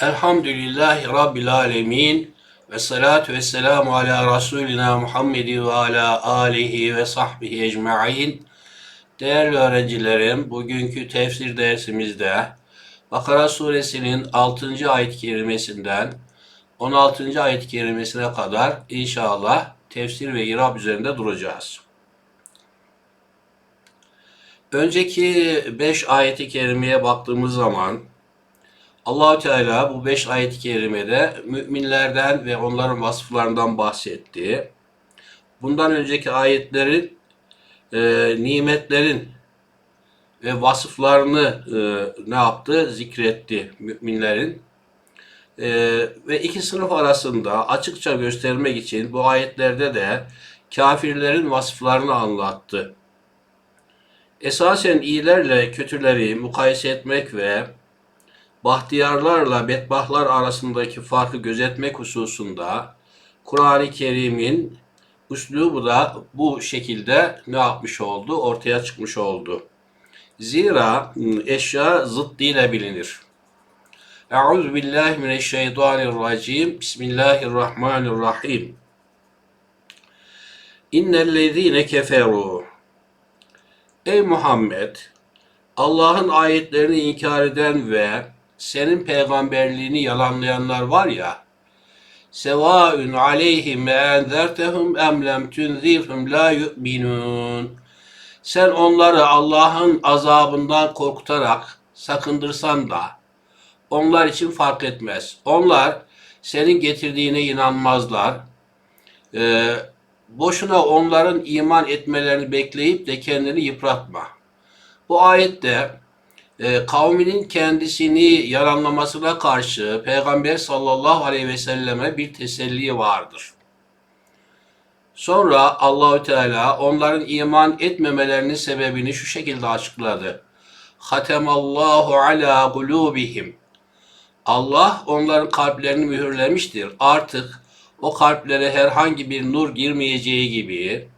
Elhamdülillahi Rabbil Alemin ve salatu ve selamu ala Resulina Muhammedi ve ala alihi ve sahbihi ecma'in. Değerli öğrencilerim, bugünkü tefsir dersimizde Bakara suresinin 6. ayet-i kerimesinden 16. ayet-i kerimesine kadar inşallah tefsir ve irab üzerinde duracağız. Önceki 5 ayeti kerimeye baktığımız zaman Allahü Teala bu 5 ayet-i kerimede müminlerden ve onların vasıflarından bahsetti. Bundan önceki ayetlerin e, nimetlerin ve vasıflarını e, ne yaptı? Zikretti müminlerin. E, ve iki sınıf arasında açıkça göstermek için bu ayetlerde de kafirlerin vasıflarını anlattı. Esasen iyilerle kötüleri mukayese etmek ve bahtiyarlarla bedbahtlar arasındaki farkı gözetmek hususunda Kur'an-ı Kerim'in üslubu da bu şekilde ne yapmış oldu? Ortaya çıkmış oldu. Zira eşya zıddıyla bilinir. Euzu billahi mineşşeytanirracim. Bismillahirrahmanirrahim. İnnellezîne keferû. Ey Muhammed! Allah'ın ayetlerini inkar eden ve senin peygamberliğini yalanlayanlar var ya, sevaun aleyhim enzertehum em lem tunzirhum la yu'minun. Sen onları Allah'ın azabından korkutarak sakındırsan da onlar için fark etmez. Onlar senin getirdiğine inanmazlar. Ee, boşuna onların iman etmelerini bekleyip de kendini yıpratma. Bu ayette e, kavminin kendisini yalanlamasına karşı Peygamber sallallahu aleyhi ve selleme bir teselli vardır. Sonra Allahü Teala onların iman etmemelerinin sebebini şu şekilde açıkladı. Hatemallahu ala kulubihim. Allah onların kalplerini mühürlemiştir. Artık o kalplere herhangi bir nur girmeyeceği gibi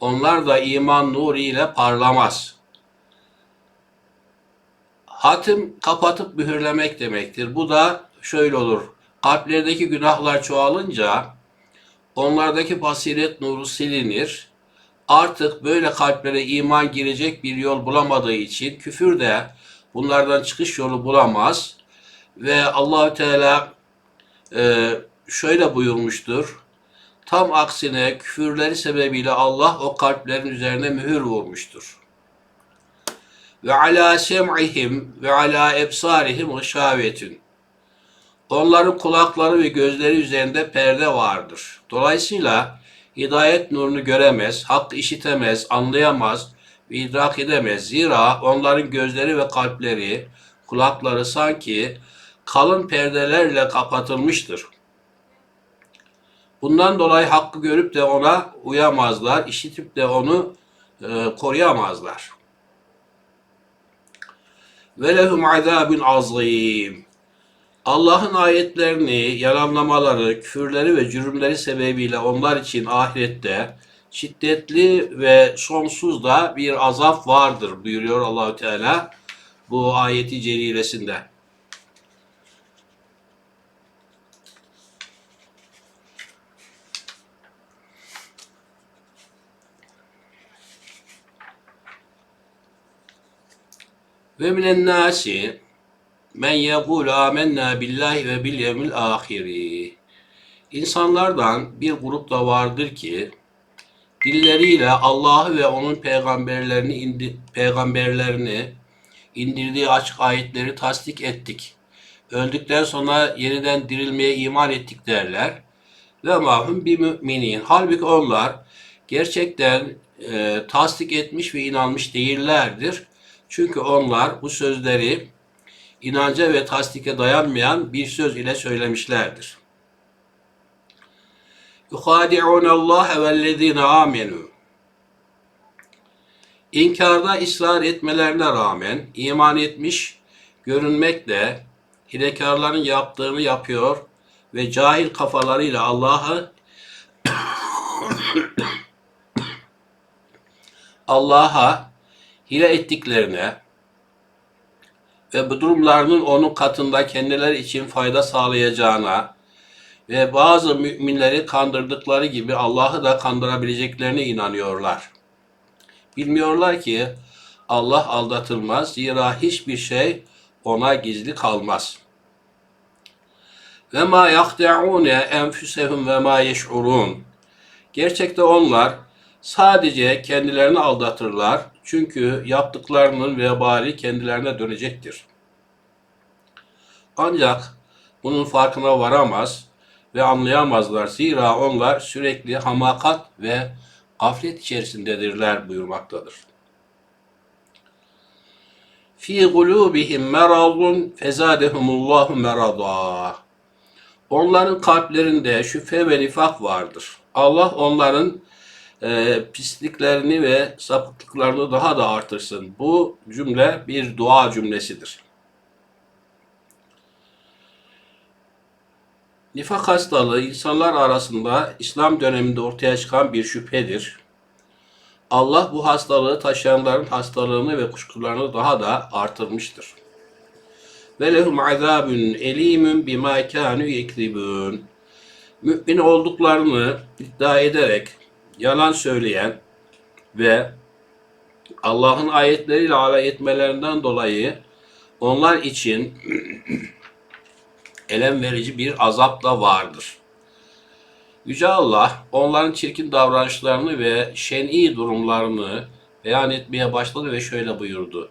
onlar da iman nuru ile parlamaz. Hatim kapatıp mühürlemek demektir. Bu da şöyle olur. Kalplerdeki günahlar çoğalınca onlardaki basiret nuru silinir. Artık böyle kalplere iman girecek bir yol bulamadığı için küfür de bunlardan çıkış yolu bulamaz. Ve Allahü Teala e, şöyle buyurmuştur. Tam aksine küfürleri sebebiyle Allah o kalplerin üzerine mühür vurmuştur. Ve ala sem'ihim ve ala ebsarihim gışavetün. Onların kulakları ve gözleri üzerinde perde vardır. Dolayısıyla hidayet nurunu göremez, hak işitemez, anlayamaz ve idrak edemez. Zira onların gözleri ve kalpleri, kulakları sanki kalın perdelerle kapatılmıştır. Bundan dolayı hakkı görüp de ona uyamazlar, işitip de onu e, koruyamazlar. Ve lehum azabun azim. Allah'ın ayetlerini, yalanlamaları, küfürleri ve cürümleri sebebiyle onlar için ahirette şiddetli ve sonsuz da bir azap vardır buyuruyor Allahü Teala bu ayeti celilesinde. Ve minen nasi men yekul amennâ billahi ve bil yevmil ahiri. İnsanlardan bir grup da vardır ki dilleriyle Allah'ı ve onun peygamberlerini indi, peygamberlerini indirdiği açık ayetleri tasdik ettik. Öldükten sonra yeniden dirilmeye iman ettik derler. Ve mahum bir müminin. Halbuki onlar gerçekten e, tasdik etmiş ve inanmış değillerdir. Çünkü onlar bu sözleri inanca ve tasdike dayanmayan bir söz ile söylemişlerdir. يُخَادِعُونَ اللّٰهَ وَالَّذ۪ينَ آمَنُوا İnkarda ısrar etmelerine rağmen iman etmiş görünmekle hilekarların yaptığını yapıyor ve cahil kafalarıyla Allah'ı Allah'a hile ettiklerine ve bu durumlarının onun katında kendileri için fayda sağlayacağına ve bazı müminleri kandırdıkları gibi Allah'ı da kandırabileceklerine inanıyorlar. Bilmiyorlar ki Allah aldatılmaz, zira hiçbir şey ona gizli kalmaz. Ve ma yahde'une enfusehum ve ma yeş'urun. Gerçekte onlar sadece kendilerini aldatırlar. Çünkü yaptıklarının vebali kendilerine dönecektir. Ancak bunun farkına varamaz ve anlayamazlar. Zira onlar sürekli hamakat ve gaflet içerisindedirler buyurmaktadır. Fi gulubihim meradun fezadehumullahu merada. Onların kalplerinde şüphe ve nifak vardır. Allah onların e, pisliklerini ve sapıklıklarını daha da artırsın. Bu cümle bir dua cümlesidir. Nifak hastalığı insanlar arasında İslam döneminde ortaya çıkan bir şüphedir. Allah bu hastalığı taşıyanların hastalığını ve kuşkularını daha da artırmıştır. Ve lehum azabun elimun bima kanu yekzibun. Mümin olduklarını iddia ederek yalan söyleyen ve Allah'ın ayetleriyle alay etmelerinden dolayı onlar için elem verici bir azap da vardır. Yüce Allah onların çirkin davranışlarını ve şen'i durumlarını beyan etmeye başladı ve şöyle buyurdu.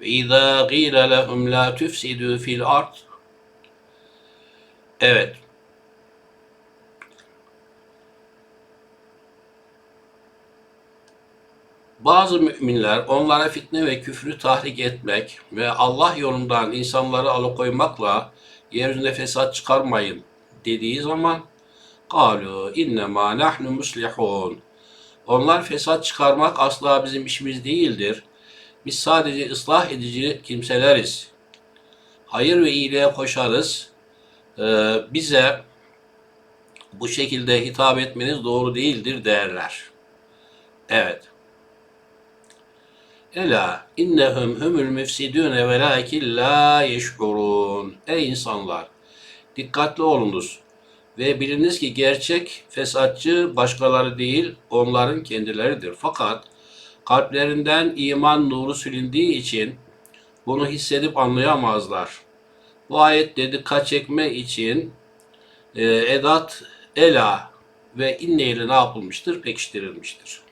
Ve izâ gîle lehum lâ tufsidû fil. Evet. Bazı müminler onlara fitne ve küfrü tahrik etmek ve Allah yolundan insanları alıkoymakla yeryüzünde fesat çıkarmayın dediği zaman قَالُوا اِنَّمَا نَحْنُ مُسْلِحُونَ Onlar fesat çıkarmak asla bizim işimiz değildir. Biz sadece ıslah edici kimseleriz. Hayır ve iyiliğe koşarız. Ee, bize bu şekilde hitap etmeniz doğru değildir derler. Evet. Ela innehum humul müfsidune velakin la yeş'urun. Ey insanlar! Dikkatli olunuz ve biliniz ki gerçek fesatçı başkaları değil onların kendileridir. Fakat kalplerinden iman nuru silindiği için bunu hissedip anlayamazlar. Bu ayette dikkat çekme için e, edat ela ve inne ile ne yapılmıştır? Pekiştirilmiştir.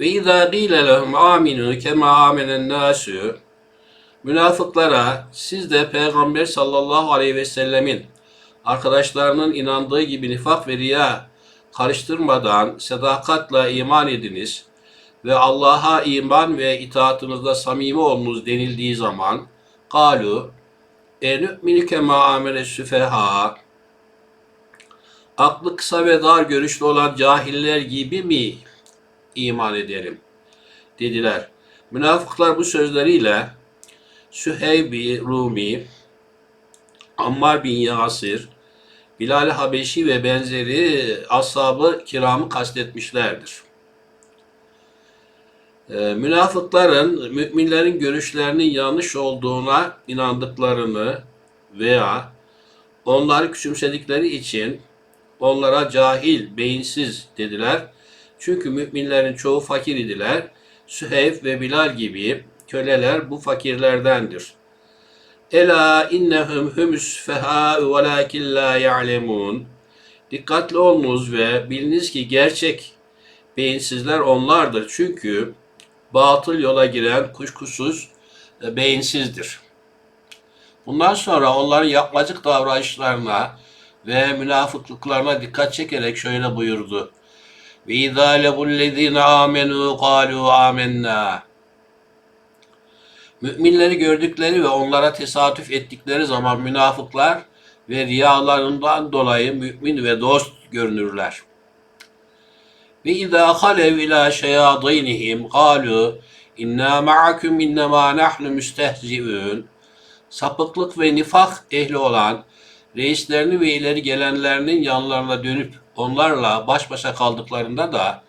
Ve izâ gîle lehum âminû kemâ âmenen nâsû Münafıklara siz de Peygamber sallallahu aleyhi ve sellemin arkadaşlarının inandığı gibi nifak ve riya karıştırmadan sadakatla iman ediniz ve Allah'a iman ve itaatınızda samimi olunuz denildiği zaman kalu enü'minu kema amele süfeha aklı kısa ve dar görüşlü olan cahiller gibi mi iman edelim dediler. Münafıklar bu sözleriyle Süheyb Rumi, Ammar bin Yasir, Bilal Habeşi ve benzeri ashabı kiramı kastetmişlerdir. Ee, münafıkların müminlerin görüşlerinin yanlış olduğuna inandıklarını veya onları küçümsedikleri için onlara cahil, beyinsiz dediler. Çünkü müminlerin çoğu fakir idiler. Süheyb ve Bilal gibi köleler bu fakirlerdendir. Ela innehum humus feha velakin la ya'lemun. Dikkatli olunuz ve biliniz ki gerçek beyinsizler onlardır. Çünkü batıl yola giren kuşkusuz e, beyinsizdir. Bundan sonra onların yapmacık davranışlarına ve münafıklıklarına dikkat çekerek şöyle buyurdu. Ve izâ lebullezîne âmenû kâlû âmennâ. Müminleri gördükleri ve onlara tesadüf ettikleri zaman münafıklar ve riyalarından dolayı mümin ve dost görünürler. Ve izâ halev ilâ şeyâdînihim kâlû inna ma'akum innema nahnu müstehzi'ün. Sapıklık ve nifak ehli olan reislerini ve ileri gelenlerinin yanlarına dönüp onlarla baş başa kaldıklarında da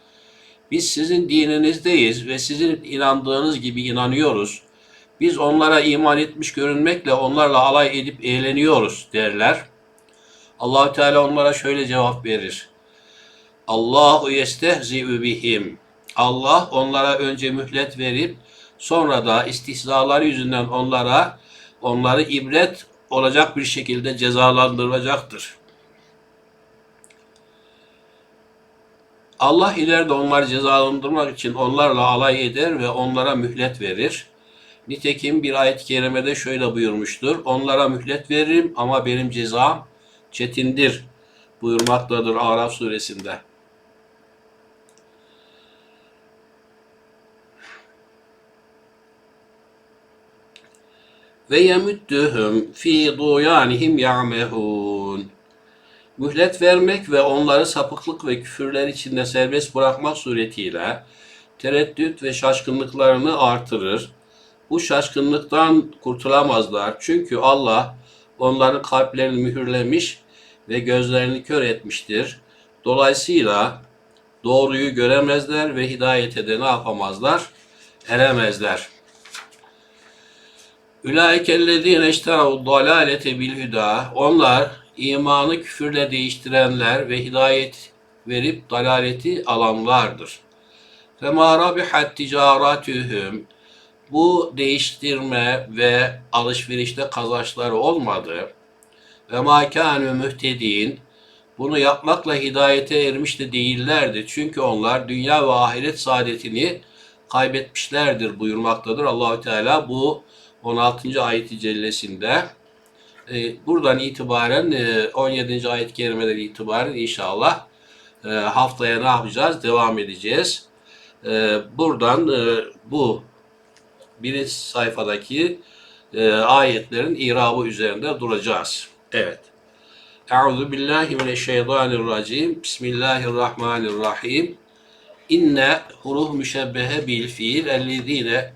Biz sizin dininizdeyiz ve sizin inandığınız gibi inanıyoruz. Biz onlara iman etmiş görünmekle onlarla alay edip eğleniyoruz derler. Allahü Teala onlara şöyle cevap verir. Allahu yestehzi'ü bihim. Allah onlara önce mühlet verip sonra da istihzaları yüzünden onlara onları ibret olacak bir şekilde cezalandıracaktır. Allah ileride onları cezalandırmak için onlarla alay eder ve onlara mühlet verir. Nitekim bir ayet-i kerimede şöyle buyurmuştur. Onlara mühlet veririm ama benim cezam çetindir buyurmaktadır Araf suresinde. Ve yemüddühüm fi duyanihim ya'mehun. Mühlet vermek ve onları sapıklık ve küfürler içinde serbest bırakmak suretiyle tereddüt ve şaşkınlıklarını artırır. Bu şaşkınlıktan kurtulamazlar. Çünkü Allah onların kalplerini mühürlemiş ve gözlerini kör etmiştir. Dolayısıyla doğruyu göremezler ve hidayete de ne yapamazlar? Eremezler. Ülaikellezine işterav dalalete bil hüda. Onlar imanı küfürle değiştirenler ve hidayet verip dalaleti alanlardır. Fema rabihat ticaretühüm. Bu değiştirme ve alışverişte kazançları olmadı. Ve ma kânü mühtedin. Bunu yapmakla hidayete ermiş de değillerdi. Çünkü onlar dünya ve ahiret saadetini kaybetmişlerdir buyurmaktadır Allahü Teala bu 16. ayet-i cellesinde. E, buradan itibaren e, 17. ayet-i kerimeden itibaren inşallah e, haftaya ne yapacağız? Devam edeceğiz. E, buradan e, bu birinci sayfadaki e, ayetlerin irabı üzerinde duracağız. Evet. Euzu billahi mineşşeytanirracim. Bismillahirrahmanirrahim. İnne huruf müşebbehe bil fiil ellezine e,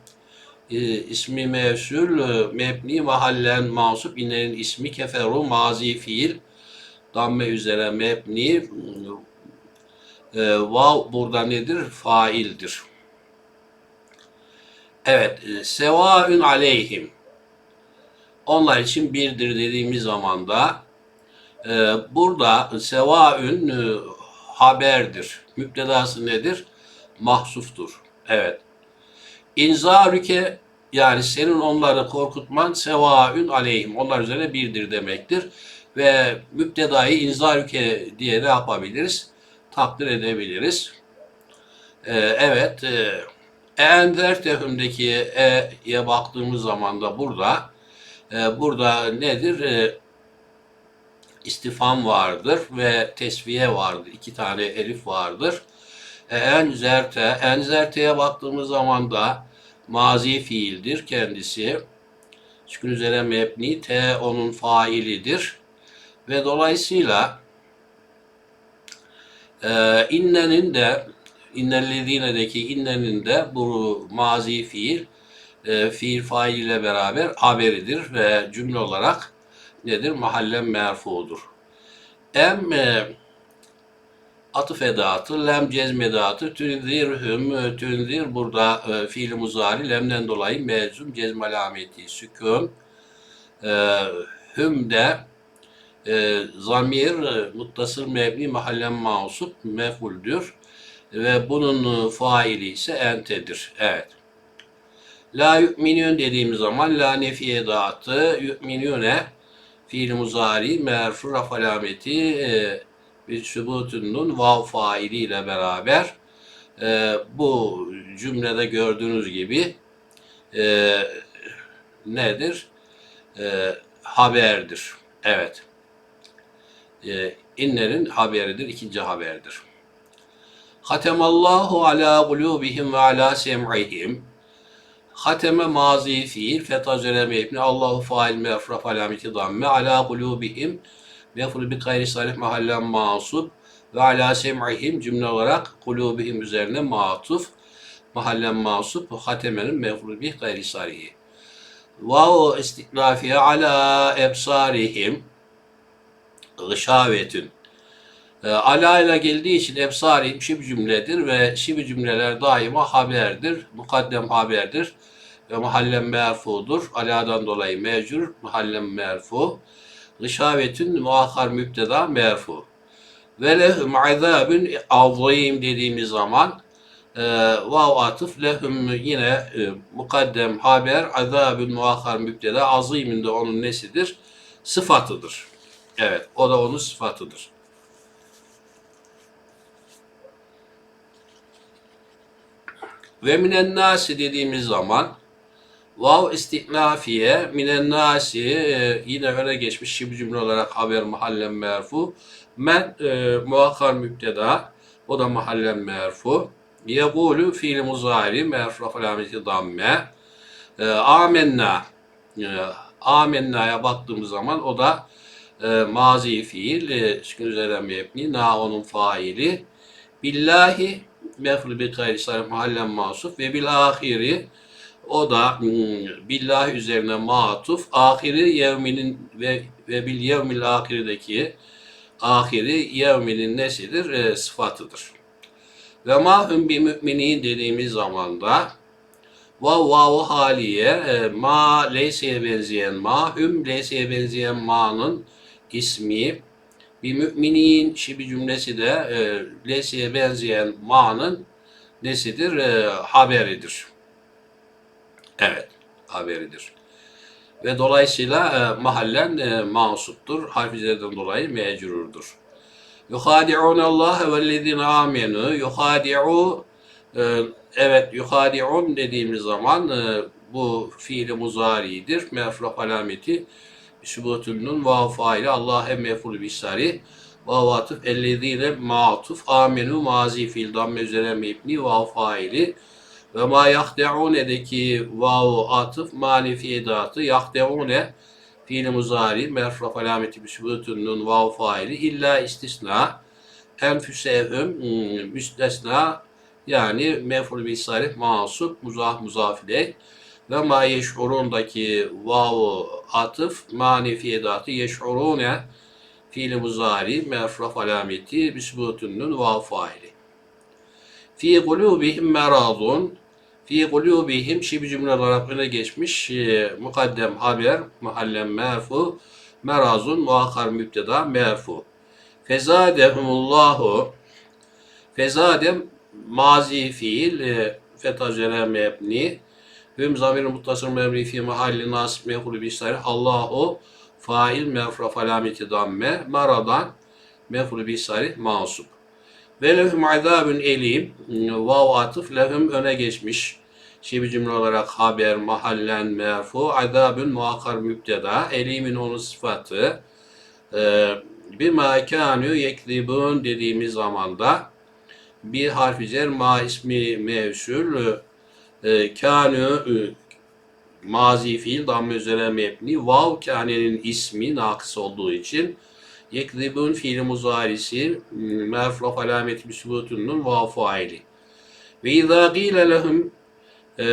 ismi mevsul e, mebni mahallen mansup innenin ismi keferu mazi fiil damme üzere mebni e, vav burada nedir? Faildir. Evet. E, sevaün aleyhim. Onlar için birdir dediğimiz zaman da e, burada sevaün e, haberdir. Müptedası nedir? Mahsuftur. Evet. İnzarüke yani senin onları korkutman sevaün aleyhim. Onlar üzerine birdir demektir. Ve müptedayı inzarüke diye ne yapabiliriz? Takdir edebiliriz. Ee, evet. E, Enzertehüm'deki e'ye baktığımız zaman da burada e, burada nedir? E, istifam vardır ve tesviye vardır. İki tane elif vardır. E, enzerte, enzerteye baktığımız zaman da mazi fiildir kendisi. Sükun üzere mebni, T onun failidir. Ve dolayısıyla e, innenin de innellezine'deki innenin de bu mazi fiil e, fiil fail ile beraber haberidir ve cümle olarak nedir? Mahallen merfudur. Em e, atıf edatı, lem cezm edatı, tünzir, hüm, tünzir burada e, fiil muzari, lemden dolayı mezum, cezm alameti, sükun, e, hüm de e, zamir, e, muttasıl mebni, mahallen mausup, mefuldür ve bunun faili ise entedir. Evet. La yu'minun dediğimiz zaman la nefiye dağıtı yu'minune fiil muzari merfu raf alameti e, bir sübutunun vav faili ile beraber e, bu cümlede gördüğünüz gibi e, nedir? E, haberdir. Evet. E, innerin haberidir, ikinci haberdir. Hatemallahu ala kulubihim ve ala sem'ihim. Hateme mazi fiil, feta üzere mebni, Allahu fail mefraf alameti damme, ala kulubihim, mefru bi gayri salih mahallen masub ve ala sem'ihim cümle olarak kulubihim üzerine matuf, mahallen masub, hatemenin mefru bi gayri salihi. Vav istiklafiye ala ebsarihim, gışavetün. E, ala ile geldiği için ebsarim şibi cümledir ve şibi cümleler daima haberdir. Mukaddem haberdir ve muhallem merfudur. Aladan dolayı mecrur, muhallem merfu. Gışavetün muakkar müpteda merfu. Ve lehum azabun azim dediğimiz zaman e, vav atıf lehum yine e, mukaddem haber azabun muakkar müpteda azimin de onun nesidir? Sıfatıdır. Evet o da onun sıfatıdır. Ve minen nasi dediğimiz zaman vav istihnafiye minen nasi e, yine öne geçmiş şibi cümle olarak haber mahallen merfu. Men e, muakkar müpteda o da mahallen merfu. Yegulu fiil muzari merfu alameti damme. E, amenna e, amenna'ya baktığımız zaman o da e, mazi fiil e, sükun üzerine mebni na onun faili. Billahi mef'ul bi gayri mahallen masuf. Ve bil ahiri o da hmm, billahi üzerine matuf ahiri yevminin ve, ve bil yevmil ahirideki ahiri yevminin nesidir? E, sıfatıdır. Ve ma hum bi müminin dediğimiz zaman da vav vav haliye e, ma leyseye benzeyen ma hüm leyseye benzeyen ma'nın ismi bir müminin şibi cümlesi de e, leseye benzeyen ma'nın nesidir? E, haberidir. Evet, haberidir. Ve dolayısıyla e, mahallen e, mansuptur. Harflerden dolayı mecrurdur. Yuhadi'un Allah ve lezine amenu. Yuhadi'u e, evet yuhadi'un dediğimiz zaman e, bu fiili muzaridir. Mefruf alameti sübutünün vav faili Allah hem meful bisari vav atıf ellezine ma'tuf amenu mazi fiil damme üzerine mebni vav faili ve ma yahde'une'deki vav atıf manifi edatı yahde'une fiil muzari merfraf alameti sübutünün vav faili illa istisna enfüsehüm hmm, müstesna yani meful bisari masup muzaf muzafile ve ma yeş'urundaki vav atıf manifi edatı yeş'urune fiil muzari merfraf alameti bisbutunun vav faili. Fi kulubihim meradun fi kulubihim şibi cümle olarak öne geçmiş e, mukaddem haber muhallem merfu merazun muakkar müpteda merfu. Fezadehumullahu fezadem mazi fiil e, fetacele mebni Hüm zamir muttasıl mebni fi mahalli nasb mef'ul bi sarih Allahu fail mefraf alameti damme maradan mef'ul bi sarih mansub. Ve lehum azabun elim. Vav atıf lehum öne geçmiş. Şibi cümle olarak haber mahallen merfu. Azabun muakkar müpteda. Elimin onun sıfatı. Ee, bir makanu yeklibun dediğimiz zamanda bir harfi cer ma ismi mevsul e, kânü e, mazi fiil damme üzere mebni. Vav kânenin ismi nakıs olduğu için yekzibun fiili muzarisi merfraf alameti bisbutunun vav faili ve izâ gîle lehum e,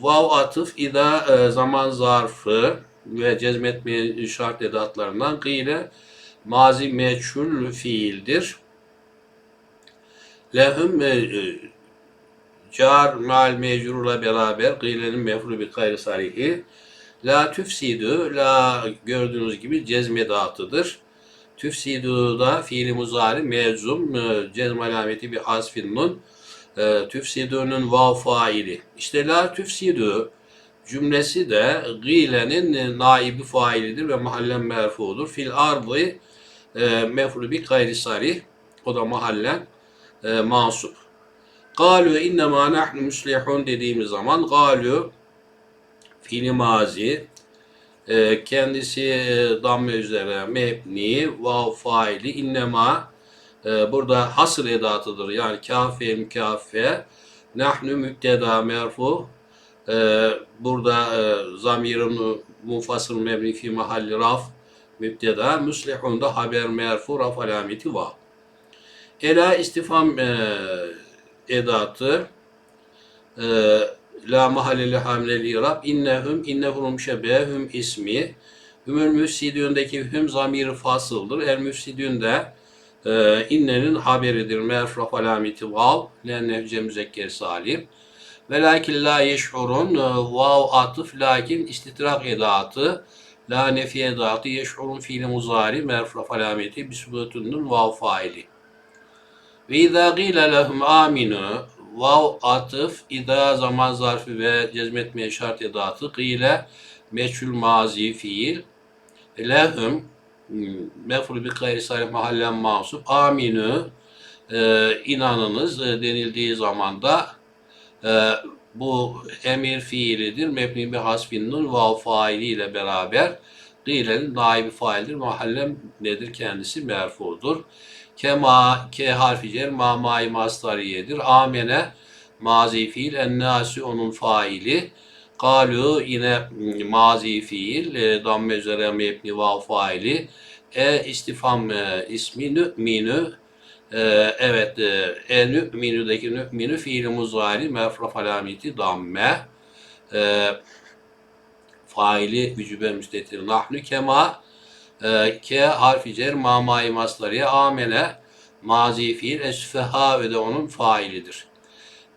vav atıf izâ e, zaman zarfı ve cezmetme şart edatlarından gîle mazi meçhul fiildir. Lehum e, car mal mecrurla beraber gıylenin mefru bir gayri sarihi la tüfsidu la gördüğünüz gibi cezme dağıtıdır. Tüfsidu da fiili muzari mezum e, cezm alameti bir hasfin nun e, tüfsidunun vav faili. İşte la tüfsidu cümlesi de gıylenin naibi failidir ve mahallen merfudur. Fil ardı e, mefru bir gayri sarih o da mahallen e, mansup. Galu innema nahnu muslihun dediğimiz zaman galu fiili mazi kendisi e, damme üzere mebni vav faili innema. E, burada hasır edatıdır. Yani kafe mükafe nahnu mübteda merfu. E, burada e, zamirin mufasıl mebni fi mahalli raf mübteda. Muslihun da haber merfu raf alameti vav. Ela istifam e, edatı la mahalleli hamleli irab innehum innehum şebehum ismi hümül müfsidündeki hüm zamiri fasıldır. El müfsidün de e, innenin haberidir. Merfu alameti vav. Lenne müzekker salim. Ve lakin la yeş'urun e, vav atıf lakin istitrak edatı la nefi edatı yeş'urun fiili muzari merfu alameti bisbutunun vav faili. Ve izâ gîle lehum aminu vav atıf idâ zaman zarfı ve cezmetmeye şart edatı gîle meçhul mazi fiil lehum mef'ul bi gayri sarih mahallen mahsup aminu e, inanınız e, denildiği zaman da e, bu emir fiilidir. Mebni bi hasbin nun vav faili ile beraber gıylenin naibi faildir. Mahallem nedir? Kendisi merfudur. Kema, ke harfi cer, ma mai mastariyedir. Amene, mazi fiil, ennâsü onun faili. Kalu yine mazi fiil, e, damme üzere mebni vav faili. E istifam e, ismi nü'minü, e, evet, e, e nü'minü'deki nü'minü fiili muzari mefraf alameti damme. E, faili vücube müstetir nahnu kema e, ke harfi cer mamai maslariye amene mazi fiil esfeha ve de onun failidir.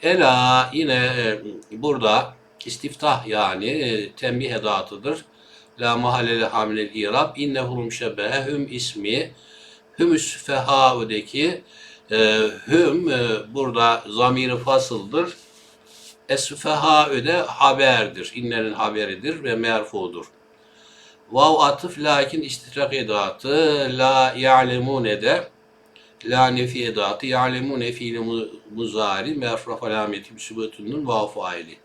Ela yine e, burada istiftah yani e, tembih edatıdır. La mahalleli hamlel irab innehu müşebbehe hüm ismi hümüs fehaudeki e, hüm e, burada zamiri fasıldır. Esfeha öde haberdir. İnnenin haberidir ve merfudur. Vav atıf lakin istitrak edatı la ya'lemune de la nefi edatı ya'lemune fiili mu- muzari merfraf alameti bisübetunun vav faili.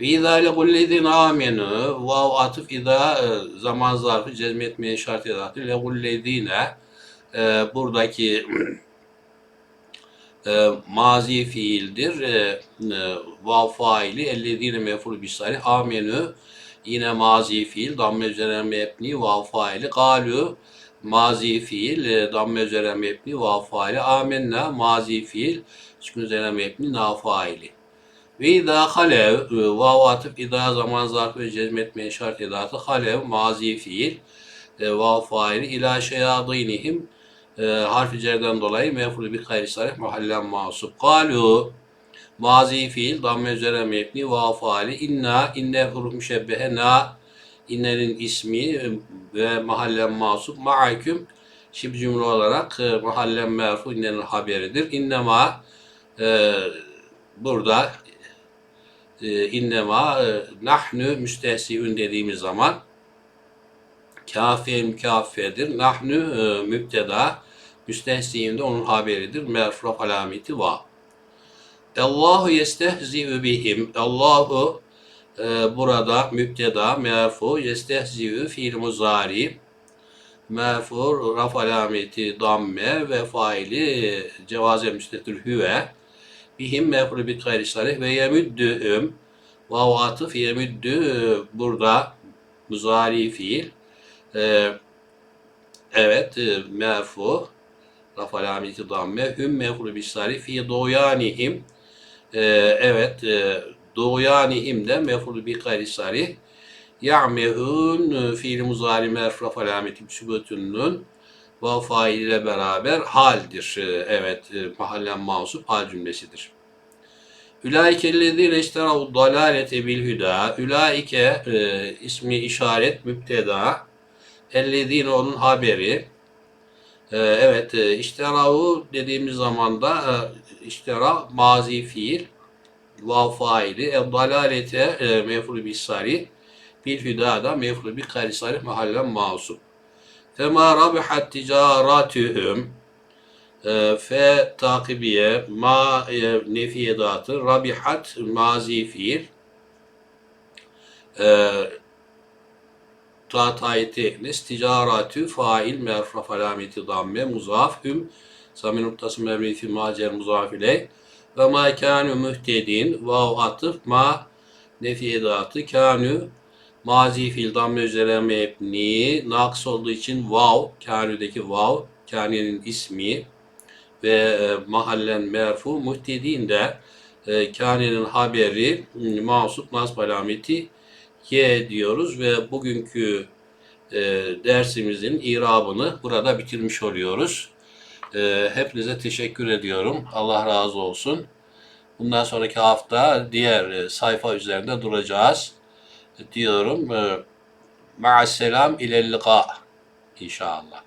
Ve izâ legullezine amenu vav atıf izâ e, zaman zarfı cezmetmeye şart edatı legullezine e, buradaki e, mazi fiildir. E, e, vav faili ellezine meful bisari amenü yine mazi fiil damme üzerine mebni vav faili. Galu mazi fiil e, damme üzerine mebni vav faili. Amenna mazi fiil sükun üzerine mebni na faili. Ve izâ halev e, vav atıf izâ zaman zarfı ve cezmetmeye şart edatı halev mazi fiil e, vav faili. İla şeyadînihim harfi cerden dolayı mef'ulü bir gayri sarih mahallen masup. Kalu mazi fiil damme üzere mebni va faali inna inne huruf müşebbehe na innenin ismi ve mahallen masup ma'aküm şib cümle olarak e, mahallen merfu innenin haberidir. İnnema e, burada e, innema e, nahnu müstehsiün dediğimiz zaman Kafiye mükafedir. Nahnu e, müpteda. Müstehziğin de onun haberidir. Merfu alameti va. Allahu yestehzi'ü bihim. Allahu e, burada müpteda merfu yestehzi'ü fiil muzari. Merfu raf alameti damme ve faili e, cevaze müstetir hüve. Bihim mefru bit gayri ve yemüddühüm. Vav atıf yemüddü e, burada muzari fiil. Ee, evet, e, merfu, raf alameti damme, hüm mefru bisari fi doğyanihim. Ee, evet, e, doğyanihim de mefru bi gayri sarih. Ya'mehun e, fiil muzari merfu raf alameti sübütünün ve fail ile beraber haldir. Evet, e, mahallen mansup hal cümlesidir. Ülaike ellezine işterav dalalete bil hüda. Ülaike e, ismi işaret müpteda. Ellezine onun haberi. Ee, evet, e, işteravu dediğimiz zaman da e, iştera mazi fiil, vav faili, e, dalalete e, mefru bis sarih, bil hüdada mefru bi kari sarih mahallen masup. Fema rabihat ticaratühüm e, fe takibiye ma e, nefi edatı rabihat mazi fiil e, tatayeti ekles ticaratü fail merfraf alameti damme muzaf hüm zamin noktası mevni fi macer muzaf iley ve ma kânü mühtedin vav atıf ma nefi edatı kânü mazi fiil damme üzere mebni naks olduğu için vav kânüdeki vav kânenin ismi ve e, mahallen merfu muhtedin de e, kânenin haberi mansup nasb alameti ye diyoruz ve bugünkü e, dersimizin irabını burada bitirmiş oluyoruz. Ee, hepinize teşekkür ediyorum. Allah razı olsun. Bundan sonraki hafta diğer e, sayfa üzerinde duracağız diyorum. Ee, Ma'asselam ilellika inşallah.